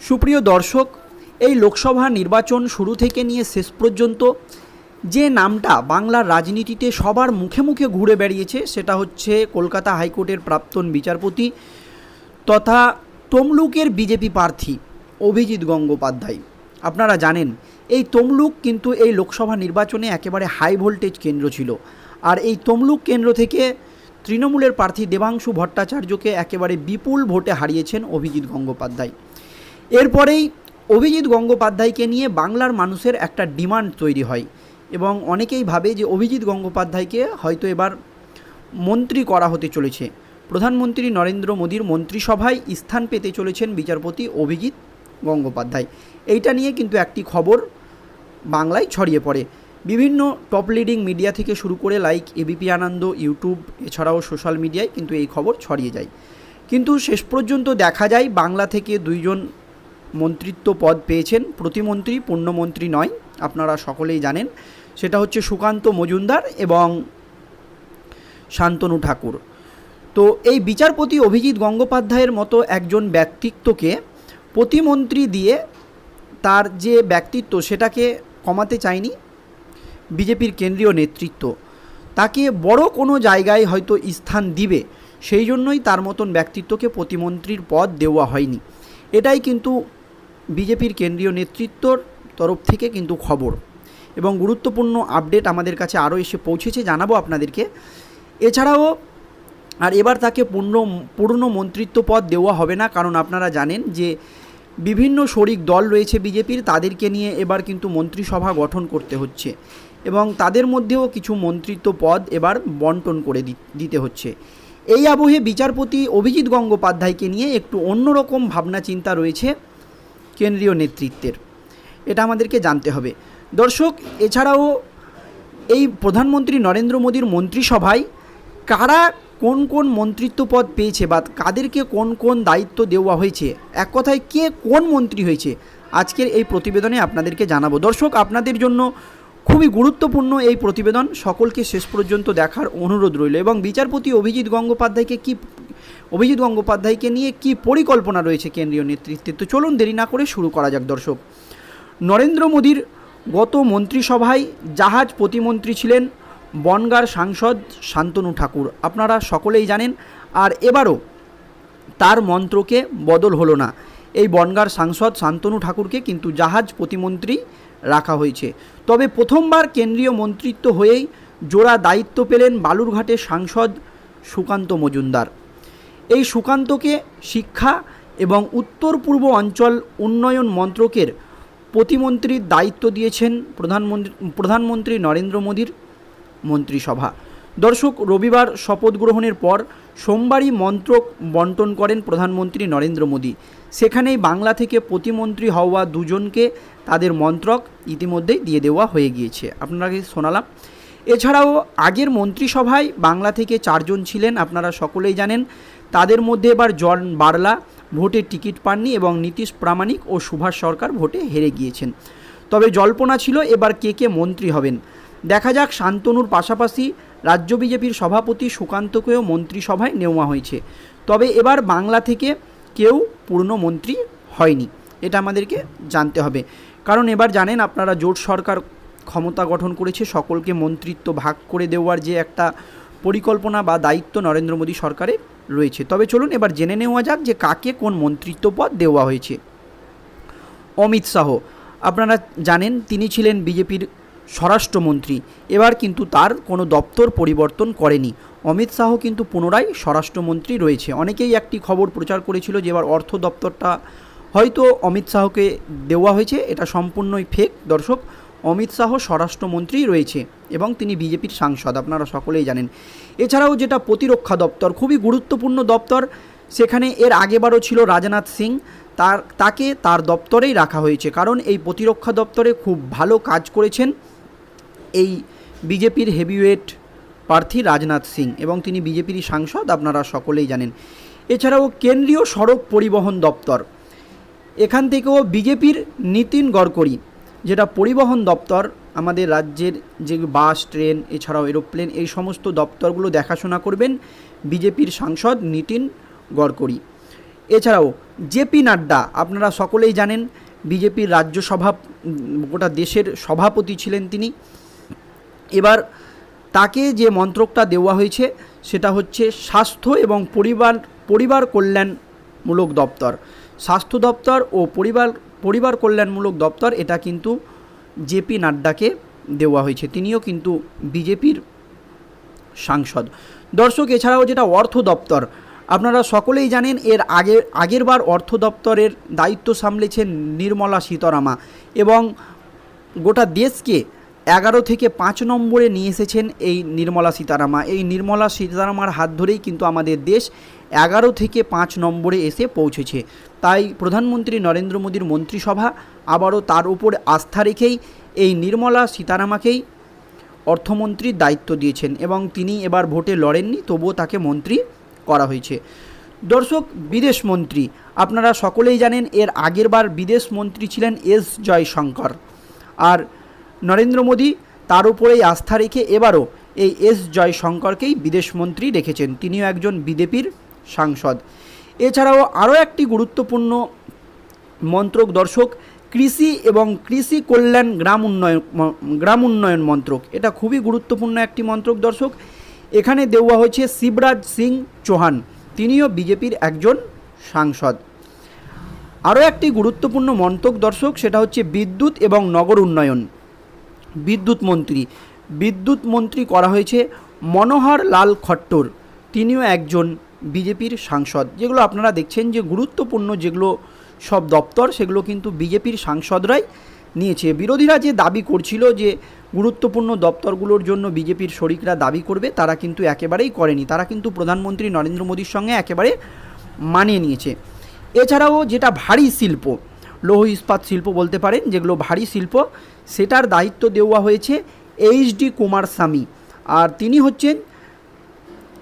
সুপ্রিয় দর্শক, এই লোকসভা নির্বাচন শুরু থেকে নিয়ে শেষ পর্যন্ত যে নামটা বাংলার রাজনীতিতে সবার মুখে মুখে ঘুরে বেড়িয়েছে সেটা হচ্ছে কলকাতা হাইকোর্টের প্রাক্তন বিচারপতি তথা তমলুকের বিজেপি প্রার্থী অভিজিৎ গঙ্গোপাধ্যায়। আপনারা জানেন, এই তমলুক কিন্তু এই লোকসভা নির্বাচনে একেবারে হাই ভোল্টেজ কেন্দ্র ছিল। আর এই তমলুক কেন্দ্র থেকে তৃণমূলের প্রার্থী দেবাংশু ভট্টাচার্যকে একেবারে বিপুল ভোটে হারিয়েছেন অভিজিৎ গঙ্গোপাধ্যায়। এরপরেই অভিজিৎ গঙ্গোপাধ্যায়কে নিয়ে বাংলার মানুষের একটা ডিমান্ড তৈরি হয় এবং অনেকেই ভাবে যে অভিজিৎ গঙ্গোপাধ্যায়কে হয়তো এবার মন্ত্রী করা হতে চলেছে। প্রধানমন্ত্রী নরেন্দ্র মোদীর মন্ত্রিসভায় স্থান পেতে চলেছেন বিচারপতি অভিজিৎ গঙ্গোপাধ্যায়। এইটা নিয়ে কিন্তু একটি খবর বাংলায় ছড়িয়ে পড়ে। বিভিন্ন টপ লিডিং মিডিয়া থেকে শুরু করে লাইক এবিপি আনন্দ ইউটিউব এছাড়াও সোশ্যাল মিডিয়ায় কিন্তু এই খবর ছড়িয়ে যায়। কিন্তু শেষ পর্যন্ত দেখা যায় বাংলা থেকে দুইজন মন্ত্রিত্ব পদ পেয়েছেন, প্রতিমন্ত্রী, পূর্ণমন্ত্রী নয়, আপনারা সকলেই জানেন। সেটা হচ্ছে সুকান্ত মজুমদার এবং শান্তনু ঠাকুর। তো এই বিচারপতি অভিজিৎ গঙ্গোপাধ্যায়ের মতো একজন ব্যক্তিত্বকে প্রতিমন্ত্রী দিয়ে তার যে ব্যক্তিত্ব সেটাকে কমাতে চায়নি বিজেপির কেন্দ্রীয় নেতৃত্ব। তাকে বড় কোনো জায়গায় হয়তো স্থান দিবে, সেই জন্যই তার মতন ব্যক্তিত্বকে প্রতিমন্ত্রীর পদ দেওয়া হয়নি। এটাই কিন্তু বিজেপির কেন্দ্রীয় নেতৃত্বর তরফ থেকে কিন্তু খবর এবং গুরুত্বপূর্ণ আপডেট আমাদের কাছে আরও এসে পৌঁছেছে, জানাব আপনাদেরকে। এছাড়াও, আর এবার তাকে পূর্ণ পূর্ণ মন্ত্রিত্ব পদ দেওয়া হবে না, কারণ আপনারা জানেন যে বিভিন্ন শরিক দল রয়েছে বিজেপির, তাদেরকে নিয়ে এবার কিন্তু মন্ত্রিসভা গঠন করতে হচ্ছে এবং তাদের মধ্যেও কিছু মন্ত্রিত্ব পদ এবার বন্টন করে দিতে হচ্ছে। এই আবহে বিচারপতি অভিজিৎ গঙ্গোপাধ্যায়কে নিয়ে একটু অন্যরকম ভাবনা চিন্তা রয়েছে। কেন্দ্রীয় নেতৃত্বের। এটা আমাদেরকে জানতে হবে। দর্শক, এছাড়াও এই প্রধানমন্ত্রী নরেন্দ্র মোদীর মন্ত্রিসভায় কারা কোন কোন মন্ত্রিত্ব পদ পেয়েছে বা কাদেরকে কোন কোন দায়িত্ব দেওয়া হয়েছে, এক কথায় কে কোন মন্ত্রী হয়েছে, আজকের এই প্রতিবেদনে আপনাদেরকে জানাব। দর্শক, আপনাদের জন্য খুবই গুরুত্বপূর্ণ এই প্রতিবেদন। সকলকে শেষ পর্যন্ত দেখার অনুরোধ রইল এবং বিচারপতি অভিজিৎ গঙ্গোপাধ্যায়কে কি অভিজিৎ গঙ্গোপাধ্যায়কে নিয়ে কি পরিকল্পনা রয়েছে কেন্দ্রীয় নেতৃত্বের তো চলুন দেরি না করে শুরু করা যাক, দর্শক। নরেন্দ্র মোদীর গত মন্ত্রিসভায় জাহাজ প্রতিমন্ত্রী ছিলেন বনগার সাংসদ শান্তনু ঠাকুর। আপনারা সকলেই জানেন, আর এবারও তার মন্ত্রকে বদল হলো না। এই বনগার সাংসদ শান্তনু ঠাকুরকে কিন্তু জাহাজ প্রতিমন্ত্রী রাখা হয়েছে। তবে প্রথমবার কেন্দ্রীয় মন্ত্রিত্ব হয়েই জোড়া দায়িত্ব পেলেন বালুরঘাটের সাংসদ সুকান্ত মজুমদার। এই সুকান্তকে শিক্ষা এবং উত্তর পূর্ব অঞ্চল উন্নয়ন মন্ত্রকের প্রতিমন্ত্রীর দায়িত্ব দিয়েছেন প্রধানমন্ত্রী প্রধানমন্ত্রী নরেন্দ্র মোদীর মন্ত্রিসভা। দর্শক, রবিবার শপথ গ্রহণের পর সোমবারই মন্ত্রক বন্টন করেন প্রধানমন্ত্রী নরেন্দ্র মোদী। সেখানেই বাংলা থেকে প্রতিমন্ত্রী হওয়া দুজনকে তাদের মন্ত্রক ইতিমধ্যেই দিয়ে দেওয়া হয়ে গিয়েছে। আপনাকে শোনালাম? এছাড়াও আগের মন্ত্রিসভায় বাংলা থেকে চারজন ছিলেন, আপনারা সকলেই জানেন। তাদের মধ্যে এবার জন বার্লা ভোটে টিকিট পাননি এবং নীতিশ প্রামাণিক ও সুভাষ সরকার ভোটে হেরে গিয়েছেন। তবে জল্পনা ছিল এবার কে কে মন্ত্রী হবেন। দেখা যাক শান্তনুর পাশাপাশি রাজ্য বিজেপির সভাপতি সুকান্তকেও মন্ত্রিসভায় নেওয়া হয়েছে। তবে এবার বাংলা থেকে কেউ পূর্ণ মন্ত্রী হয়নি, এটা আমাদেরকে জানতে হবে। কারণ এবার জানেন আপনারা জোট সরকার ক্ষমতা গঠন করেছে, সকলকে মন্ত্রিত্ব ভাগ করে দেওয়ার যে একটা পরিকল্পনা বা দায়িত্ব নরেন্দ্র মোদী সরকারের রয়েছে। তবে চলুন এবার জেনে নেওয়া যাক যে কাকে কোন মন্ত্রিত্ব পদ দেওয়া হয়েছে। অমিত শাহ, আপনারা জানেন তিনি ছিলেন বিজেপির স্বরাষ্ট্রমন্ত্রী। এবার কিন্তু তার কোনো দপ্তর পরিবর্তন করেনি। অমিত শাহ কিন্তু পুনরায় স্বরাষ্ট্রমন্ত্রী রয়েছে। অনেকেই একটি খবর প্রচার করেছিল যে এবার অর্থ দপ্তরটা হয়তো অমিত শাহকে দেওয়া হয়েছে। এটা সম্পূর্ণই ফেক দর্শক। অমিত শাহ স্বরাষ্ট্রমন্ত্রী রয়েছে এবং তিনি বিজেপির সাংসদ, আপনারা সকলেই জানেন। এছাড়াও যেটা প্রতিরক্ষা দপ্তর, খুবই গুরুত্বপূর্ণ দপ্তর, সেখানে এর আগেবারও ছিল রাজনাথ সিং। তার, তাকে তার দপ্তরেই রাখা হয়েছে, কারণ এই প্রতিরক্ষা দপ্তরে খুব ভালো কাজ করেছেন এই বিজেপির হেভিওয়েট প্রার্থী রাজনাথ সিং এবং তিনি বিজেপিরই সাংসদ, আপনারা সকলেই জানেন। এছাড়াও কেন্দ্রীয় সড়ক পরিবহন দপ্তর, এখান থেকেও বিজেপির নীতিন গডকরি যেটা পরিবহন দপ্তর, আমাদের রাজ্যের যে বাস, ট্রেন, এছাড়াও এরোপ্লেন, এই সমস্ত দপ্তরগুলো দেখাশোনা করবেন বিজেপির সাংসদ নীতিন গডকরি এছাড়াও জেপি নাড্ডা, আপনারা সকলেই জানেন, বিজেপির রাজ্য সভা গোটা দেশের সভাপতি ছিলেন তিনি। এবার তাকে যে মন্ত্রকটা দেওয়া হয়েছে, সেটা হচ্ছে স্বাস্থ্য এবং পরিবার পরিবার কল্যাণমূলক দপ্তর। স্বাস্থ্য দপ্তর ও পরিবার পরিবার কল্যাণমূলক দপ্তর, এটা কিন্তু জেপি নাড্ডাকে দেওয়া হয়েছে। তিনিও কিন্তু বিজেপির সাংসদ। দর্শক, এছাড়াও যেটা অর্থ দপ্তর, আপনারা সকলেই জানেন এর আগে আগেরবার অর্থ দপ্তরের দায়িত্ব সামলেছেন নির্মলা সীতারামা এবং গোটা দেশকে এগারো থেকে পাঁচ নম্বরে নিয়ে এসেছেন এই নির্মলা সীতারামা। এই নির্মলা সীতারামার হাত ধরেই কিন্তু আমাদের দেশ এগারো থেকে পাঁচ নম্বরে এসে পৌঁছেছে। তাই প্রধানমন্ত্রী নরেন্দ্র মোদীর মন্ত্রিসভা আবারও তার উপর আস্থা রেখেই এই নির্মলা সীতারামাকেই অর্থমন্ত্রীর দায়িত্ব দিয়েছেন এবং তিনি এবার ভোটে লড়েননি, তবুও তাকে মন্ত্রী করা হয়েছে। দর্শক, বিদেশ মন্ত্রী, আপনারা সকলেই জানেন এর আগেরবার বিদেশ মন্ত্রী ছিলেন এস জয়শঙ্কর। আর নরেন্দ্র মোদী তার উপরেই আস্থা রেখে এবারও এই এস জয়শঙ্করকেই বিদেশ মন্ত্রী রেখেছেন। তিনিও একজন বিজেপির সাংসদ। এছাড়াও আরও একটি গুরুত্বপূর্ণ মন্ত্রক দর্শক, কৃষি এবং কৃষি কল্যাণ গ্রাম উন্নয়ন গ্রাম উন্নয়ন মন্ত্রক। এটা খুবই গুরুত্বপূর্ণ একটি মন্ত্রক দর্শক। এখানে দেওয়া হয়েছে শিবরাজ সিং চৌহান। তিনিও বিজেপির একজন সাংসদ। আরও একটি গুরুত্বপূর্ণ মন্ত্রক দর্শক, সেটা হচ্ছে বিদ্যুৎ এবং নগর উন্নয়ন। বিদ্যুৎ মন্ত্রী। বিদ্যুৎ মন্ত্রী করা হয়েছে মনোহর লাল খট্টর। তিনিও একজন বিজেপির সাংসদ। যেগুলো আপনারা দেখছেন যে গুরুত্বপূর্ণ যেগুলো সব দপ্তর, সেগুলো কিন্তু বিজেপির সাংসদরাই নিয়েছে। বিরোধীরা যে দাবি করছিল যে গুরুত্বপূর্ণ দপ্তরগুলোর জন্য বিজেপির শরিকরা দাবি করবে, তারা কিন্তু একেবারেই করেনি। তারা কিন্তু প্রধানমন্ত্রী নরেন্দ্র মোদীর সঙ্গে একেবারে মানিয়ে নিয়েছে। এছাড়াও যেটা ভারী শিল্প, লৌহ ইস্পাত শিল্প বলতে পারেন, যেগুলো ভারী শিল্প, সেটার দায়িত্ব দেওয়া হয়েছে এইচ ডি কুমার স্বামী আর তিনি হচ্ছেন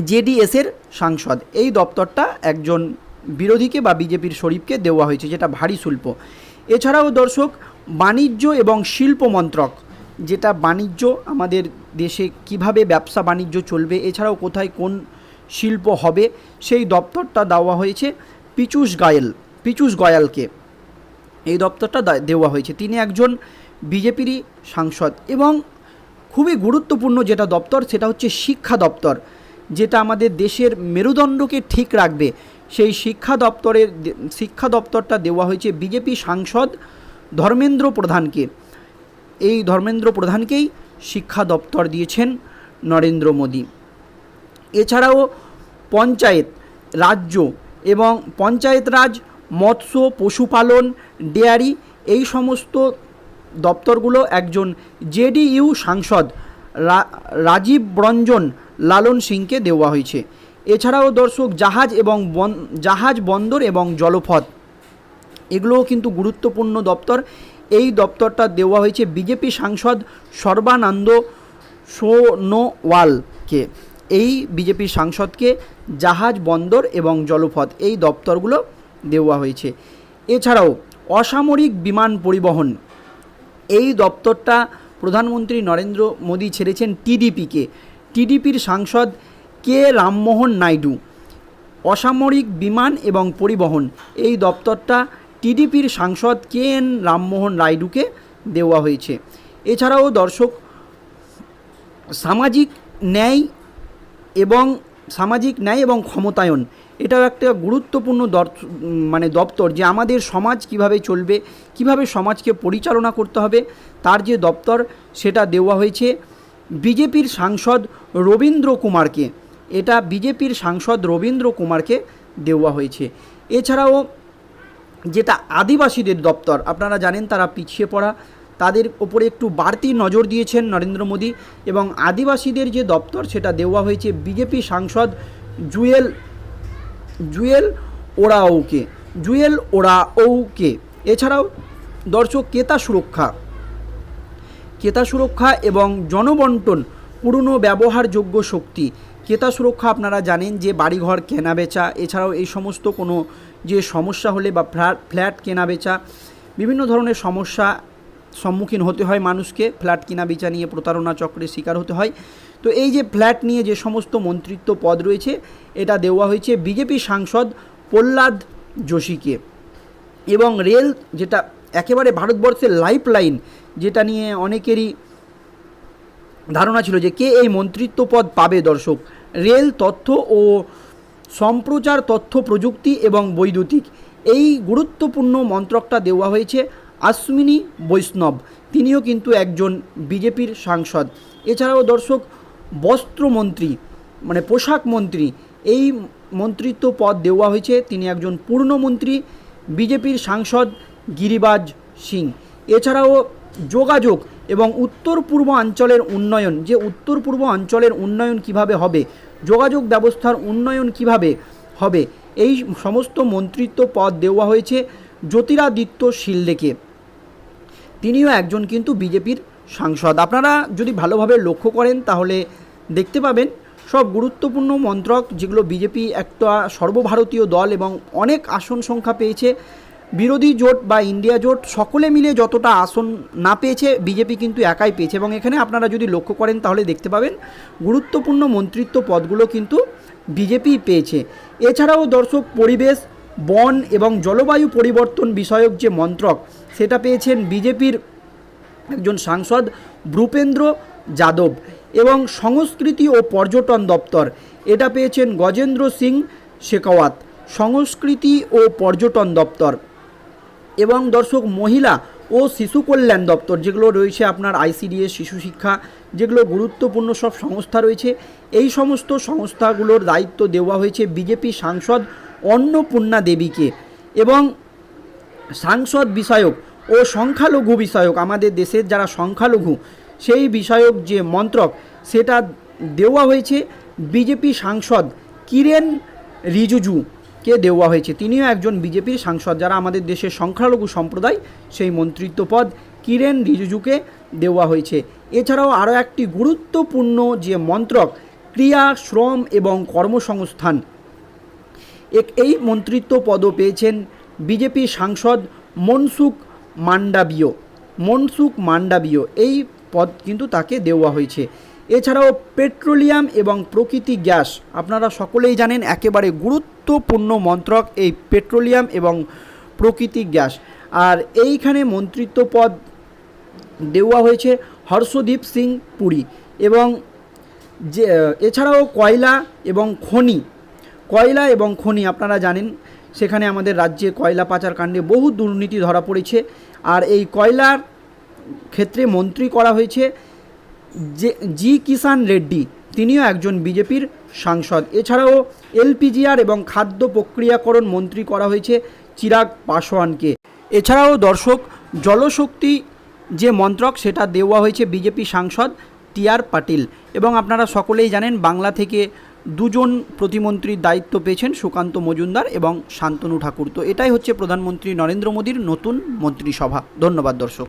জেডিএসের সাংসদ। এই দপ্তরটা একজন বিরোধীকে বা বিজেপির শরীফকে দেওয়া হয়েছে, যেটা ভারী শিল্প। এছাড়াও দর্শক, বাণিজ্য এবং শিল্প মন্ত্রক, যেটা বাণিজ্য, আমাদের দেশে কীভাবে ব্যবসা বাণিজ্য চলবে, এছাড়াও কোথায় কোন শিল্প হবে, সেই দপ্তরটা দেওয়া হয়েছে পিচুষ গায়েল পিচুষ গয়ালকে। এই দপ্তরটা দেওয়া হয়েছে। তিনি একজন বিজেপিরই সাংসদ এবং খুবই গুরুত্বপূর্ণ যেটা দপ্তর, সেটা হচ্ছে শিক্ষা দপ্তর। যেটা আমাদের দেশের মেরুদণ্ডকে ঠিক রাখবে, সেই শিক্ষা দপ্তরের শিক্ষা দপ্তরটা দেওয়া হয়েছে বিজেপি সাংসদ ধর্মেন্দ্র প্রধানকে। এই ধর্মেন্দ্র প্রধানকেই শিক্ষা দপ্তর দিয়েছেন নরেন্দ্র মোদী। এছাড়াও পঞ্চায়েত, রাজ্য এবং পঞ্চায়েত রাজ, মৎস্য, পশুপালন, ডেয়ারি এই সমস্ত দপ্তরগুলো একজন জেডিইউ সাংসদ রাজীব রঞ্জন লালন সিংকে দেওয়া হয়েছে। এছাড়াও দর্শক, জাহাজ এবং বন, জাহাজ বন্দর এবং জলপথ। এগুলোও কিন্তু গুরুত্বপূর্ণ দপ্তর। এই দপ্তরটা দেওয়া হয়েছে বিজেপি সাংসদ সর্বানন্দ সোনোওয়ালকে। এই বিজেপি সাংসদকে জাহাজ বন্দর এবং জলপথ এই দপ্তরগুলো দেওয়া হয়েছে। এছাড়াও অসামরিক বিমান পরিবহন। এই দপ্তরটা প্রধানমন্ত্রী নরেন্দ্র মোদী ছেড়েছেন টিডিপিকে। টিডিপির সাংসদ কে রামমোহন নাইডু। অসামরিক বিমান এবং পরিবহন। এই দপ্তরটা টিডিপির সাংসদ কে এন রামমোহন রায়ডুকে দেওয়া হয়েছে। এছাড়াও দর্শক, সামাজিক ন্যায় এবং সামাজিক ন্যায় এবং ক্ষমতায়ন, এটাও একটা গুরুত্বপূর্ণ মানে দপ্তর যে আমাদের সমাজ কীভাবে চলবে, কীভাবে সমাজকে পরিচালনা করতে হবে, তার যে দপ্তর সেটা দেওয়া হয়েছে। বিজেপির সাংসদ রবীন্দ্র কুমারকে, এটা বিজেপির সাংসদ রবীন্দ্র কুমারকে দেওয়া হয়েছে। এছাড়াও যেটা আদিবাসীদের দপ্তর, আপনারা জানেন তারা পিছিয়ে পড়া, তাদের ওপরে একটু বাড়তি নজর দিয়েছেন নরেন্দ্র মোদী এবং আদিবাসীদের যে দপ্তর, সেটা দেওয়া হয়েছে বিজেপি সাংসদ জুয়েল জুয়েল ওরাওকে জুয়েল ওরাওকে। এছাড়াও দর্শক ক্রেতা সুরক্ষা ক্রেতা সুরক্ষা এবং জনবন্টন পুরনো ব্যবহারযোগ্য শক্তি। ক্রেতা সুরক্ষা আপনারা জানেন যে বাড়িঘর কেনা বেচা এছাড়াও এই সমস্ত কোনো যে সমস্যা হলে বা ফ্ল্যাট ফ্ল্যাট কেনা বেচা বিভিন্ন ধরনের সমস্যা সম্মুখীন হতে হয় মানুষকে। ফ্ল্যাট কেনা বেচা নিয়ে প্রতারণা চক্রের শিকার হতে হয়। তো এই যে ফ্ল্যাট নিয়ে যে সমস্ত মন্ত্রিত্ব পদ রয়েছে, এটা দেওয়া হয়েছে বিজেপি সাংসদ প্রহ্লাদ যোশীকে। এবং রেল যেটা একেবারে ভারতবর্ষের লাইফ লাইন যেটা নিয়ে অনেকেরই ধারণা ছিল যে কে এই মন্ত্রিত্ব পদ পাবে দর্শক? রেল তথ্য ও সম্প্রচার তথ্য প্রযুক্তি এবং বৈদ্যুতিক। এই গুরুত্বপূর্ণ মন্ত্রকটা দেওয়া হয়েছে আশ্বিনী বৈষ্ণব। তিনিও কিন্তু একজন বিজেপির সাংসদ। এছাড়াও দর্শক, বস্ত্রমন্ত্রী মানে পোশাক মন্ত্রী, এই মন্ত্রিত্ব পদ দেওয়া হয়েছে তিনি একজন পূর্ণমন্ত্রী, বিজেপির সাংসদ গিরিবাজ সিং। এছাড়াও যোগাযোগ এবং উত্তর পূর্ব অঞ্চলের উন্নয়ন, যে উত্তর পূর্ব অঞ্চলের উন্নয়ন কীভাবে হবে, যোগাযোগ ব্যবস্থার উন্নয়ন কীভাবে হবে, এই সমস্ত মন্ত্রিত্ব পদ দেওয়া হয়েছে জ্যোতিরাদিত্য শিল্ডেকে তিনিও একজন কিন্তু বিজেপির সাংসদ। আপনারা যদি ভালোভাবে লক্ষ্য করেন, তাহলে দেখতে পাবেন সব গুরুত্বপূর্ণ মন্ত্রক, যেগুলো বিজেপি একটা সর্বভারতীয় দল এবং অনেক আসন সংখ্যা পেয়েছে বিরোধী জোট বা ইন্ডিয়া জোট সকলে মিলে যতটা আসন না পেয়েছে, বিজেপি কিন্তু একাই পেয়েছে। এবং এখানে আপনারা যদি লক্ষ্য করেন, তাহলে দেখতে পাবেন গুরুত্বপূর্ণ মন্ত্রিত্ব পদগুলো কিন্তু বিজেপি পেয়েছে। এছাড়াও দর্শক পরিবেশ, বন এবং জলবায়ু পরিবর্তন বিষয়ক যে মন্ত্রক, সেটা পেয়েছেন বিজেপির একজন সাংসদ ভূপেন্দ্র যাদব এবং সংস্কৃতি ও পর্যটন দপ্তর। এটা পেয়েছেন গজেন্দ্র সিং শেখাওয়াত, সংস্কৃতি ও পর্যটন দপ্তর। এবং দর্শক, মহিলা ও শিশু কল্যাণ দপ্তর, যেগুলো রয়েছে আপনার আইসিডিএস, শিশু শিক্ষা, যেগুলো গুরুত্বপূর্ণ সব সংস্থা রয়েছে, এই সমস্ত সংস্থাগুলোর দায়িত্ব দেওয়া হয়েছে বিজেপি সাংসদ অন্নপূর্ণা দেবীকে। এবং সাংসদ বিষয়ক ও সংখ্যালঘু বিষয়ক, আমাদের দেশের যারা সংখ্যালঘু, সেই বিষয়ক যে মন্ত্রক, সেটা দেওয়া হয়েছে বিজেপি সাংসদ কিরেন রিজুজুকে দেওয়া হয়েছে? তিনিও একজন বিজেপির সাংসদ যারা আমাদের দেশের সংখ্যালঘু সম্প্রদায়, সেই মন্ত্রিত্ব পদ কিরেন রিজুজুকে দেওয়া হয়েছে। এছাড়াও আরও একটি গুরুত্বপূর্ণ যে মন্ত্রক, ক্রিয়া, শ্রম এবং কর্মসংস্থান। এই মন্ত্রিত্ব পদও পেয়েছেন বিজেপি সাংসদ মনসুখ মান্ডাবিও মনসুখ মান্ডাবিও এই পদ কিন্তু তাকে দেওয়া হয়েছে। এছাড়াও পেট্রোলিয়াম এবং প্রকৃতি গ্যাস। আপনারা সকলেই জানেন একেবারে গুরুত্বপূর্ণ মন্ত্রক এই পেট্রোলিয়াম এবং প্রকৃতিক গ্যাস। আর এইখানে মন্ত্রিত্ব পদ দেওয়া হয়েছে হর্ষদীপ সিং পুরী এবং যে, এছাড়াও কয়লা এবং খনি। কয়লা এবং খনি আপনারা জানেন, সেখানে আমাদের রাজ্যে কয়লা পাচার কাণ্ডে বহু দুর্নীতি ধরা পড়েছে। আর এই কয়লার ক্ষেত্রে মন্ত্রী করা হয়েছে যে, জি কিষান রেড্ডি, তিনিও একজন বিজেপির সাংসদ। এছাড়াও এলপিজিআর এবং খাদ্য প্রক্রিয়াকরণ মন্ত্রী করা হয়েছে চিরাগ পাসওয়ানকে এছাড়াও দর্শক, জলশক্তি যে মন্ত্রক, সেটা দেওয়া হয়েছে বিজেপি সাংসদ টি আর পাটিল। এবং আপনারা সকলেই জানেন, বাংলা থেকে দুজন প্রতিমন্ত্রীর দায়িত্ব পেয়েছেন সুকান্ত মজুমদার এবং শান্তনু ঠাকুর। তো এটাই হচ্ছে প্রধানমন্ত্রী নরেন্দ্র মোদীর নতুন মন্ত্রিসভা। ধন্যবাদ দর্শক।